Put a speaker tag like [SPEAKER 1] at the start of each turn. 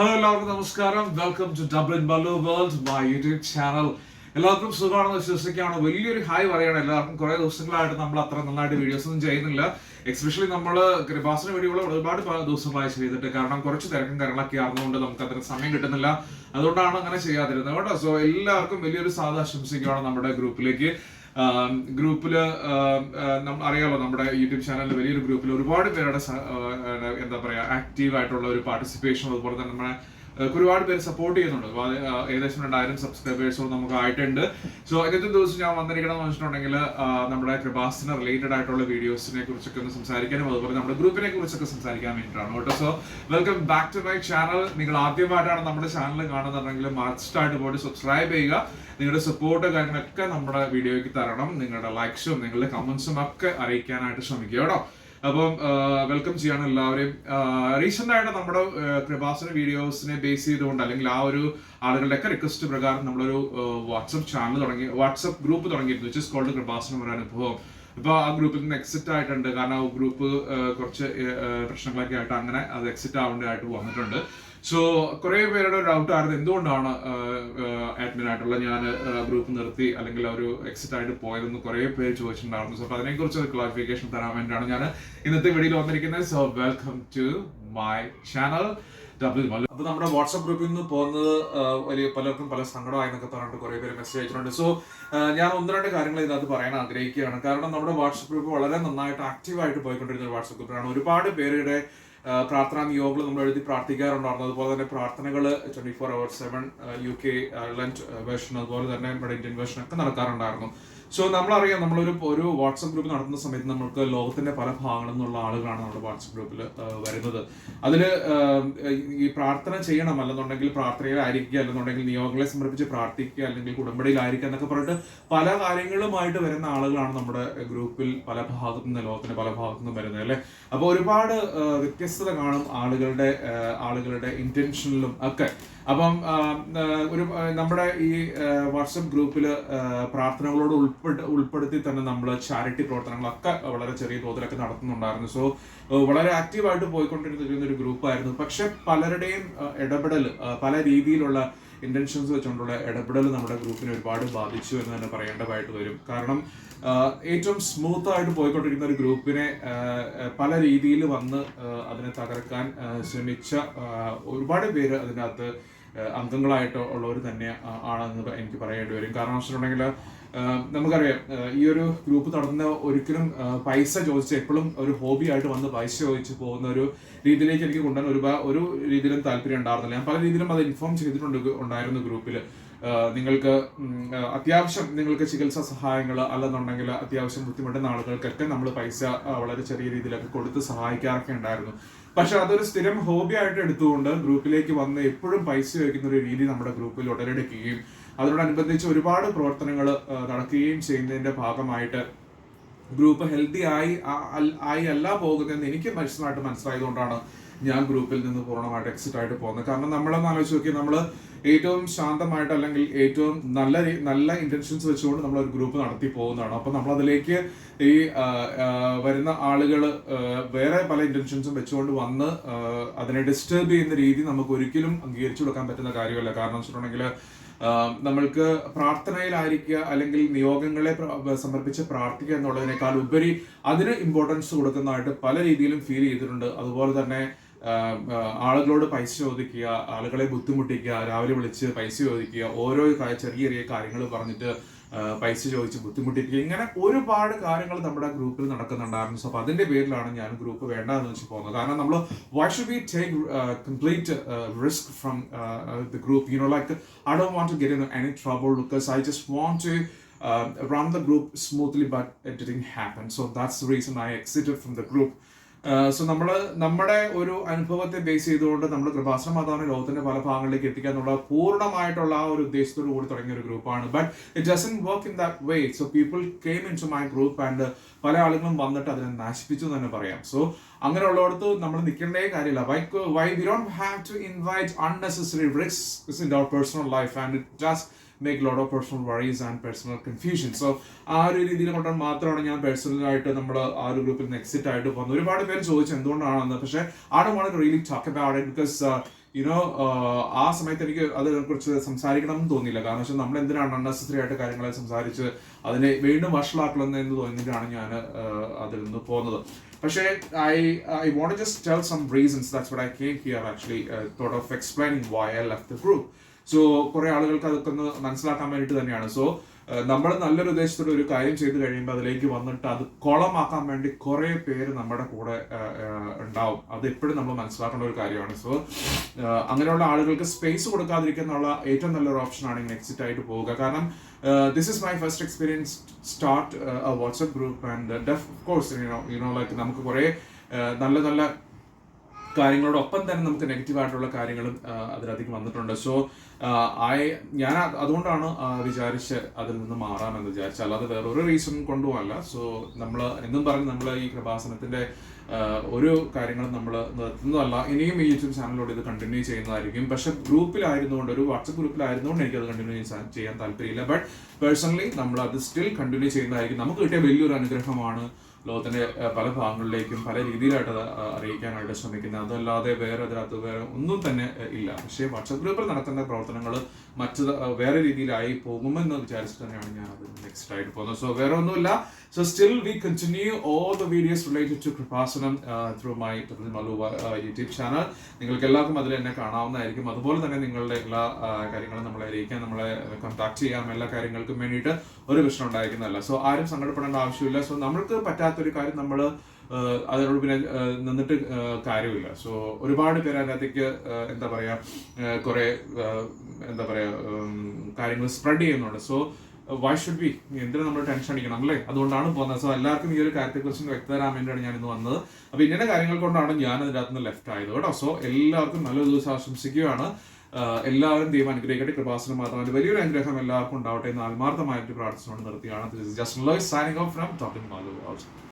[SPEAKER 1] Hello എല്ലാവർക്കും നമസ്കാരം. Welcome to Dublin Balu world my YouTube channel എല്ലാവർക്കും സുഖമാണെന്ന് വിശ്വസിക്കുകയാണ് വലിയൊരു ഹായ് പറയണം എല്ലാവർക്കും. കുറെ ദിവസങ്ങളായിട്ട് നമ്മൾ അത്ര നന്നായിട്ട് വീഡിയോസ് ഒന്നും ചെയ്യുന്നില്ല. എക്സ്പെഷ്യലി നമ്മൾ കൃപാസന വീഡിയോകൾ ഒരുപാട് ദിവസങ്ങളായി ചെയ്തിട്ട് കാരണം കുറച്ച് തിരക്കും കാര്യങ്ങളൊക്കെ ആർന്നുകൊണ്ട് നമുക്ക് അത്ര സമയം കിട്ടുന്നില്ല. അതുകൊണ്ടാണ് അങ്ങനെ ചെയ്യാതിരുന്നത്. കേട്ടോ. സോ എല്ലാവർക്കും വലിയൊരു സാധാ ആശംസിക്കുകയാണ് നമ്മുടെ ഗ്രൂപ്പിലേക്ക് ഗ്രൂപ്പിൽ അറിയാലോ നമ്മുടെ യൂട്യൂബ് ചാനലിൽ വലിയൊരു ഗ്രൂപ്പിൽ ഒരുപാട് പേരുടെ എന്താ പറയാ ആക്റ്റീവ് ആയിട്ടുള്ള ഒരു പാർട്ടിസിപ്പേഷൻ അതുപോലെ തന്നെ നമ്മുടെ ഒരുപാട് പേര് സപ്പോർട്ട് ചെയ്യുന്നുണ്ട്. ഏകദേശം രണ്ടായിരം സബ്സ്ക്രൈബേഴ്സും നമുക്ക് ആയിട്ടുണ്ട് സോ ഇന്നത്തെ ദിവസം ഞാൻ വന്നിരിക്കണം എന്ന് വെച്ചിട്ടുണ്ടെങ്കിൽ നമ്മുടെ കൃപാസിന് റിലേറ്റഡ് ആയിട്ടുള്ള വീഡിയോസിനെ കുറിച്ചൊക്കെ ഒന്ന് സംസാരിക്കാനും അതുപോലെ നമ്മുടെ ഗ്രൂപ്പിനെ കുറിച്ചൊക്കെ സംസാരിക്കാൻ വേണ്ടിയിട്ടാണ് കേട്ടോ. So welcome back to my channel നിങ്ങൾ ആദ്യമായിട്ടാണ് നമ്മുടെ ചാനൽ കാണുന്നുണ്ടെങ്കിൽ ആയിട്ട് പോയിട്ട് സബ്സ്ക്രൈബ് ചെയ്യുക. നിങ്ങളുടെ സപ്പോർട്ട് കാര്യങ്ങളൊക്കെ നമ്മുടെ വീഡിയോയ്ക്ക് തരണം. നിങ്ങളുടെ ലൈക്സും നിങ്ങളുടെ കമന്റ്സും ഒക്കെ അറിയിക്കാനായിട്ട് ശ്രമിക്കുക കേട്ടോ. അപ്പം വെൽക്കം ചെയ്യാണ് എല്ലാവരെയും. റീസെന്റ് ആയിട്ട് നമ്മുടെ കൃപാസന വീഡിയോസിനെ ബേസ് ചെയ്തുകൊണ്ട് അല്ലെങ്കിൽ ആ ഒരു ആളുകളുടെ ഒക്കെ റിക്വസ്റ്റ് പ്രകാരം നമ്മളൊരു വാട്സപ്പ് ചാനൽ തുടങ്ങി വാട്സപ്പ് ഗ്രൂപ്പ് തുടങ്ങിയിരുന്നു വിച്ച് ഇസ് കോൾഡ് കൃപാസനം ഒരു അനുഭവം. ഇപ്പൊ ആ ഗ്രൂപ്പിൽ നിന്ന് എക്സിറ്റ് ആയിട്ടുണ്ട്. കാരണം ആ ഗ്രൂപ്പ് കുറച്ച് പ്രശ്നങ്ങളൊക്കെ ആയിട്ട് അങ്ങനെ അത് എക്സിറ്റ് ആവേണ്ടതായിട്ട് വന്നിട്ടുണ്ട്. സോ കുറെ പേരുടെ ഡൗട്ട് ആയിരുന്നു. എന്തുകൊണ്ടാണ് അഡ്മിൻ ആയിട്ടുള്ള ഞാൻ ഗ്രൂപ്പ് നിർത്തി അല്ലെങ്കിൽ ഒരു എക്സിറ്റ് ആയിട്ട് പോയതെന്ന് കുറെ പേര് ചോദിച്ചിട്ടുണ്ടായിരുന്നു. സോ അപ്പൊ അതിനെക്കുറിച്ച് ഒരു ക്ലാരിഫിക്കേഷൻ തരാൻ വേണ്ടിയാണ് ഞാൻ ഇന്നത്തെ വീഡിയോയിൽ വന്നിരിക്കുന്നത്. So welcome to my channel അപ്പൊ നമ്മുടെ വാട്സ്ആപ്പ് ഗ്രൂപ്പിൽ നിന്ന് പോകുന്നത് വലിയ പലർക്കും പല സങ്കടമായി എന്നൊക്കെ പറഞ്ഞിട്ട് കുറെ പേര് മെസ്സേജ് അയച്ചിട്ടുണ്ട്. സോ ഞാൻ ഒന്ന് രണ്ട് കാര്യങ്ങൾ ഇതിനകത്ത് പറയാൻ ആഗ്രഹിക്കുകയാണ്. കാരണം നമ്മുടെ വാട്സ്ആപ്പ് ഗ്രൂപ്പ് വളരെ നന്നായിട്ട് ആക്റ്റീവായിട്ട് പോയിക്കൊണ്ടിരുന്ന ഒരു വാട്സ്ആപ്പ് ഗ്രൂപ്പാണ് ഒരുപാട് പേരുടെ പ്രാർത്ഥനാ നിയോഗങ്ങൾ നമ്മൾ എഴുതി പ്രാർത്ഥിക്കാറുണ്ടായിരുന്നു. അതുപോലെ തന്നെ പ്രാർത്ഥനകൾ twenty four hour seven U K Ireland version അതുപോലെ തന്നെ നമ്മുടെ ഇന്ത്യൻ വേർഷൻ ഒക്കെ നടക്കാറുണ്ടായിരുന്നു. സോ നമ്മളറിയാം നമ്മളൊരു ഒരു വാട്സപ്പ് ഗ്രൂപ്പ് നടത്തുന്ന സമയത്ത് നമ്മൾക്ക് ലോകത്തിന്റെ പല ഭാഗങ്ങളിൽ നിന്നുള്ള ആളുകളാണ് നമ്മുടെ വാട്സപ്പ് ഗ്രൂപ്പിൽ വരുന്നത്. അതിൽ ഈ പ്രാർത്ഥന ചെയ്യണം അല്ലെന്നുണ്ടെങ്കിൽ പ്രാർത്ഥനയിലായിരിക്കുക അല്ലെന്നുണ്ടെങ്കിൽ നിയോഗങ്ങളെ സമർപ്പിച്ച് പ്രാർത്ഥിക്കുക അല്ലെങ്കിൽ കുടുംബടിയിലായിരിക്കുക എന്നൊക്കെ പറഞ്ഞിട്ട് പല കാര്യങ്ങളുമായിട്ട് വരുന്ന ആളുകളാണ് നമ്മുടെ ഗ്രൂപ്പിൽ പല ഭാഗത്തു നിന്ന് ലോകത്തിന്റെ പല ഭാഗത്തു നിന്നും വരുന്നത് അല്ലെ? അപ്പോൾ ഒരുപാട് വ്യത്യസ്തത കാണും ആളുകളുടെ ആളുകളുടെ ഇന്റൻഷനിലും ഒക്കെ. അപ്പം ഒരു നമ്മുടെ ഈ വാട്സപ്പ് ഗ്രൂപ്പിൽ പ്രാർത്ഥനകളോട് ഉൾപ്പെട്ട് ഉൾപ്പെടുത്തി തന്നെ നമ്മൾ ചാരിറ്റി പ്രവർത്തനങ്ങളൊക്കെ വളരെ ചെറിയ തോതിലൊക്കെ നടത്തുന്നുണ്ടായിരുന്നു. സോ വളരെ ആക്റ്റീവായിട്ട് പോയിക്കൊണ്ടിരുന്ന ഒരു ഗ്രൂപ്പായിരുന്നു പക്ഷെ പലരുടെയും ഇടപെടൽ പല രീതിയിലുള്ള ഇന്റൻഷൻസ് വെച്ചുകൊണ്ടുള്ള ഇടപെടൽ നമ്മുടെ ഗ്രൂപ്പിനെ ഒരുപാട് ബാധിച്ചു എന്ന് തന്നെ പറയേണ്ടതായിട്ട് വരും. കാരണം ഏറ്റവും സ്മൂത്ത് ആയിട്ട് പോയിക്കൊണ്ടിരിക്കുന്ന ഒരു ഗ്രൂപ്പിനെ പല രീതിയിൽ വന്ന് അതിനെ തകർക്കാൻ ശ്രമിച്ച ഒരുപാട് പേര് അതിനകത്ത് അംഗങ്ങളായിട്ട് ഉള്ളവർ തന്നെ ആണെന്ന് എനിക്ക് പറയേണ്ടി വരും. കാരണം വെച്ചിട്ടുണ്ടെങ്കിൽ നമുക്കറിയാം ഈ ഒരു ഗ്രൂപ്പ് നടത്തുന്ന ഒരിക്കലും പൈസ ചോദിച്ച് എപ്പോഴും ഒരു ഹോബി ആയിട്ട് വന്ന് പൈസ ചോദിച്ച് പോകുന്ന ഒരു രീതിയിലേക്ക് എനിക്ക് കൊണ്ടുവരാൻ ഒരു ഒരു രീതിയിലും താല്പര്യം ഉണ്ടായിരുന്നില്ല. ഞാൻ പല രീതിയിലും അത് ഇൻഫോം ചെയ്തിട്ടുണ്ട് ഉണ്ടായിരുന്നു ഗ്രൂപ്പിൽ നിങ്ങൾക്ക് അത്യാവശ്യം നിങ്ങൾക്ക് ചികിത്സാ സഹായങ്ങൾ അല്ലെന്നുണ്ടെങ്കിൽ അത്യാവശ്യം ബുദ്ധിമുട്ടുന്ന ആളുകൾക്കൊക്കെ നമ്മൾ പൈസ വളരെ ചെറിയ രീതിയിലൊക്കെ കൊടുത്ത് സഹായിക്കാറൊക്കെ ഉണ്ടായിരുന്നു. പക്ഷെ അതൊരു സ്ഥിരം ഹോബി ആയിട്ട് എടുത്തുകൊണ്ട് ഗ്രൂപ്പിലേക്ക് വന്ന് എപ്പോഴും പൈസ ചോദിക്കുന്ന ഒരു രീതി നമ്മുടെ ഗ്രൂപ്പിൽ ഉടലെടുക്കുകയും അതിനോടനുബന്ധിച്ച് ഒരുപാട് പ്രവർത്തനങ്ങൾ നടക്കുകയും ചെയ്യുന്നതിന്റെ ഭാഗമായിട്ട് ഗ്രൂപ്പ് ഹെൽത്തി ആയി ആയി അല്ല പോകുന്നതെന്ന് എനിക്ക് മനസ്സിലായിട്ട് മനസ്സിലായതുകൊണ്ടാണ് ഞാൻ ഗ്രൂപ്പിൽ നിന്ന് പൂർണമായിട്ട് എക്സിറ്റ് ആയിട്ട് പോകുന്നത്. കാരണം നമ്മളൊന്ന് ആലോചിച്ച് നോക്കി നമ്മൾ ഏറ്റവും ശാന്തമായിട്ട് അല്ലെങ്കിൽ ഏറ്റവും നല്ല നല്ല ഇന്റൻഷൻസ് വെച്ചുകൊണ്ട് നമ്മൾ ഒരു ഗ്രൂപ്പ് നടത്തി പോകുന്നതാണ്. അപ്പൊ നമ്മൾ അതിലേക്ക് ഈ വരുന്ന ആളുകൾ വേറെ പല ഇന്റൻഷൻസും വെച്ചുകൊണ്ട് വന്ന് അതിനെ ഡിസ്റ്റർബ് ചെയ്യുന്ന രീതി നമുക്ക് ഒരിക്കലും അംഗീകരിച്ചു കൊടുക്കാൻ പറ്റുന്ന കാര്യമല്ല. കാരണം വെച്ചിട്ടുണ്ടെങ്കിൽ നമ്മൾക്ക് പ്രാർത്ഥനയിലായിരിക്കുക അല്ലെങ്കിൽ നിയോഗങ്ങളെ സമർപ്പിച്ച് പ്രാർത്ഥിക്കുക എന്നുള്ളതിനേക്കാൾ ഉപരി അതിന് ഇമ്പോർട്ടൻസ് കൊടുക്കുന്നതായിട്ട് പല രീതിയിലും ഫീൽ ചെയ്തിട്ടുണ്ട്. അതുപോലെ തന്നെ ആളുകളോട് പൈസ ചോദിക്കുക ആളുകളെ ബുദ്ധിമുട്ടിക്കുക രാവിലെ വിളിച്ച് പൈസ ചോദിക്കുക ഓരോ ചെറിയ ചെറിയ കാര്യങ്ങൾ പറഞ്ഞിട്ട് പൈസ ചോദിച്ച് ബുദ്ധിമുട്ടിപ്പിക്കുക. ഇങ്ങനെ ഒരുപാട് കാര്യങ്ങൾ നമ്മുടെ ഗ്രൂപ്പിൽ നടക്കുന്നുണ്ടായിരുന്നു. സോ അപ്പൊ അതിന്റെ പേരിലാണ് ഞാൻ ഗ്രൂപ്പ് വേണ്ട എന്ന് വെച്ച് പോകുന്നത്. കാരണം നമ്മൾ why should be take complete risk from the group you know like I don't want to get in any trouble because I just want to run the group smoothly but it happen so that's the reason I exited from the group so നമ്മൾ നമ്മുടെ ഒരു അനുഭവത്തെ base ചെയ്തുകൊണ്ട് നമ്മൾ കൃപാസന മാതാവിനെ ലോകത്തിന്റെ പല ഭാഗങ്ങളിലേക്ക് എത്തിക്കുക എന്നുള്ള പൂർണമായിട്ടുള്ള ആ ഒരു ഉദ്ദേശത്തോടു കൂടി തുടങ്ങിയ ഒരു ഗ്രൂപ്പാണ് but it doesn't work in that way so people came in to my group and പല ആളുകളും വന്നിട്ട് അതിനെ നശിപ്പിച്ചു എന്ന് തന്നെ പറയാം. സോ അങ്ങനെയുള്ളടത്ത് നമ്മൾ നിൽക്കേണ്ടേ കാര്യമില്ല. Why why we don't have to invite unnecessary risk in our personal life and it just make lot of personal worries and personal confusion so ആ ഒരു രീതിയിൽ കൊണ്ടാണ് മാത്രമാണ് ഞാൻ പേഴ്സണലായിട്ട് നമ്മൾ ആ ഒരു ഗ്രൂപ്പിൽ നിന്ന് എക്സിറ്റ് ആയിട്ട് പോകുന്നത് ഒരുപാട് പേര് ചോദിച്ചു എന്തുകൊണ്ടാണെന്ന് പക്ഷേ don't want to really talk about it uh, you know ആ സമയത്ത് എനിക്ക് അതിനെക്കുറിച്ച് സംസാരിക്കണം എന്ന് തോന്നിയില്ല. കാരണം വെച്ചാൽ നമ്മൾ എന്തിനാണ് അൺനെസസറി ആയിട്ട് കാര്യങ്ങളെ സംസാരിച്ച് അതിനെ വീണ്ടും വഷളാക്കണം എന്ന് തോന്നിയിട്ടാണ് ഞാൻ അതിൽ നിന്ന് പോകുന്നത് പക്ഷേ I I won't just tell some reasons that's what I came here actually thought of explaining why I left the group so കുറെ ആളുകൾക്ക് അതൊക്കെ ഒന്ന് മനസ്സിലാക്കാൻ വേണ്ടിയിട്ട് തന്നെയാണ്. സോ നമ്മൾ നല്ലൊരു ഉദ്ദേശത്തോടെ ഒരു കാര്യം ചെയ്തു കഴിയുമ്പോൾ അതിലേക്ക് വന്നിട്ട് അത് കുളമാക്കാൻ വേണ്ടി കുറെ പേര് നമ്മുടെ കൂടെ ഉണ്ടാവും. അത് എപ്പോഴും നമ്മൾ മനസ്സിലാക്കേണ്ട ഒരു കാര്യമാണ്. സോ അങ്ങനെയുള്ള ആളുകൾക്ക് സ്പേസ് കൊടുക്കാതിരിക്കുന്നുള്ള ഏറ്റവും നല്ലൊരു ഓപ്ഷനാണ് ഇങ്ങനെ എക്സിറ്റ് ആയിട്ട് പോവുക. കാരണം this is my first experience start WhatsApp group and of course you know like നമുക്ക് കുറെ നല്ല നല്ല കാര്യങ്ങളോടൊപ്പം തന്നെ നമുക്ക് നെഗറ്റീവ് ആയിട്ടുള്ള കാര്യങ്ങളും അതിലധികം വന്നിട്ടുണ്ട്. സോ ഐ ഞാൻ അത് അതുകൊണ്ടാണ് വിചാരിച്ച് അതിൽ നിന്ന് മാറാമെന്ന് വിചാരിച്ചത്. അല്ലാതെ വേറൊരു റീസൺ റീസൺ കൊണ്ടുമല്ല. സോ നമ്മൾ എന്നും പറഞ്ഞ് നമ്മൾ ഈ കൃപാസനത്തിന്റെ ഒരു കാര്യങ്ങളും നമ്മൾ നിർത്തുന്നതല്ല. ഇനിയും ഈ യൂട്യൂബ് ചാനലിലൂടെ ഇത് കണ്ടിന്യൂ ചെയ്യുന്നതായിരിക്കും. പക്ഷെ ഗ്രൂപ്പിലായിരുന്നുകൊണ്ട് ഒരു വാട്സപ്പ് ഗ്രൂപ്പിലായിരുന്നുകൊണ്ട് എനിക്കത് കണ്ടിന്യൂ ചെയ്യാൻ താല്പര്യമില്ല. ബട്ട് പേഴ്സണലി നമ്മൾ അത് സ്റ്റിൽ കണ്ടിന്യൂ ചെയ്യുന്നതായിരിക്കും. നമുക്ക് കിട്ടിയ വലിയൊരു അനുഗ്രഹമാണ് ലോകത്തിന്റെ ആ, പല ഭാഗങ്ങളിലേക്കും പല രീതിയിലായിട്ട് അറിയിക്കാനായിട്ട് ശ്രമിക്കുന്നത്. അതല്ലാതെ വേറെ അതിനകത്ത് വേറെ ഒന്നും തന്നെ ഇല്ല. പക്ഷേ വാട്സപ്പ് ഗ്രൂപ്പിൽ നടക്കുന്ന പ്രവർത്തനങ്ങൾ മറ്റു വേറെ രീതിയിലായി പോകുമെന്ന് വിചാരിച്ചിട്ട് തന്നെയാണ് ഞാൻ അത് നെക്സ്റ്റ് ആയിട്ട് പോകുന്നത്. സോ വേറെ ഒന്നുമില്ല. So still we continue all the videos related to Kripasanam through my Malu YouTube channel നിങ്ങൾക്ക് എല്ലാവർക്കും അതിൽ എന്നെ കാണാവുന്നതായിരിക്കും. അതുപോലെ തന്നെ നിങ്ങളുടെ എല്ലാ കാര്യങ്ങളും നമ്മളെ അറിയിക്കാൻ നമ്മളെ കോൺടാക്ട് ചെയ്യാം. എല്ലാ കാര്യങ്ങൾക്കും വേണ്ടിയിട്ട് ഒരു പ്രശ്നം ഉണ്ടായിരിക്കുന്നതല്ല. സോ ആരും സങ്കടപ്പെടേണ്ട ആവശ്യമില്ല. സോ നമ്മൾക്ക് പറ്റാത്തൊരു കാര്യം നമ്മൾ അതിനോട് പിന്നെ നിന്നിട്ട് കാര്യമില്ല. സോ ഒരുപാട് പേര് അതിനകത്തേക്ക് എന്താ പറയാ കുറേ എന്താ പറയാ കാര്യങ്ങൾ സ്പ്രെഡ് ചെയ്യുന്നുണ്ട്. സോ വൈ ഷുഡ് ബി എന്തിനും നമ്മൾ ടെൻഷൻ അടിക്കണം അല്ലേ? അതുകൊണ്ടാണ് പോകുന്നത്. സോ എല്ലാവർക്കും ഈ ഒരു കാര്യത്തെ കുറിച്ച് വ്യക്തത തരാൻ വേണ്ടിയാണ് ഞാൻ ഇന്ന് വന്നത്. അപ്പൊ ഇങ്ങനെ കാര്യങ്ങൾ കൊണ്ടാണ് ഞാൻ അതിനകത്ത് നിന്ന് ലെഫ്റ്റ് ആയത് കേട്ടോ. സോ എല്ലാവർക്കും നല്ലൊരു ദിവസം ആശംസിക്കുകയാണ്. എല്ലാവരും ദൈവം അനുഗ്രഹിക്കട്ടെ കൃപാസനം മാത്രമല്ല വലിയൊരു അനുഗ്രഹം എല്ലാവർക്കും ഉണ്ടാവട്ടെ എന്ന് ആത്മാർത്ഥമായിട്ട് പ്രാർത്ഥിച്ചുകൊണ്ട് നിർത്തിയാണ്. Just signing off from topping Malu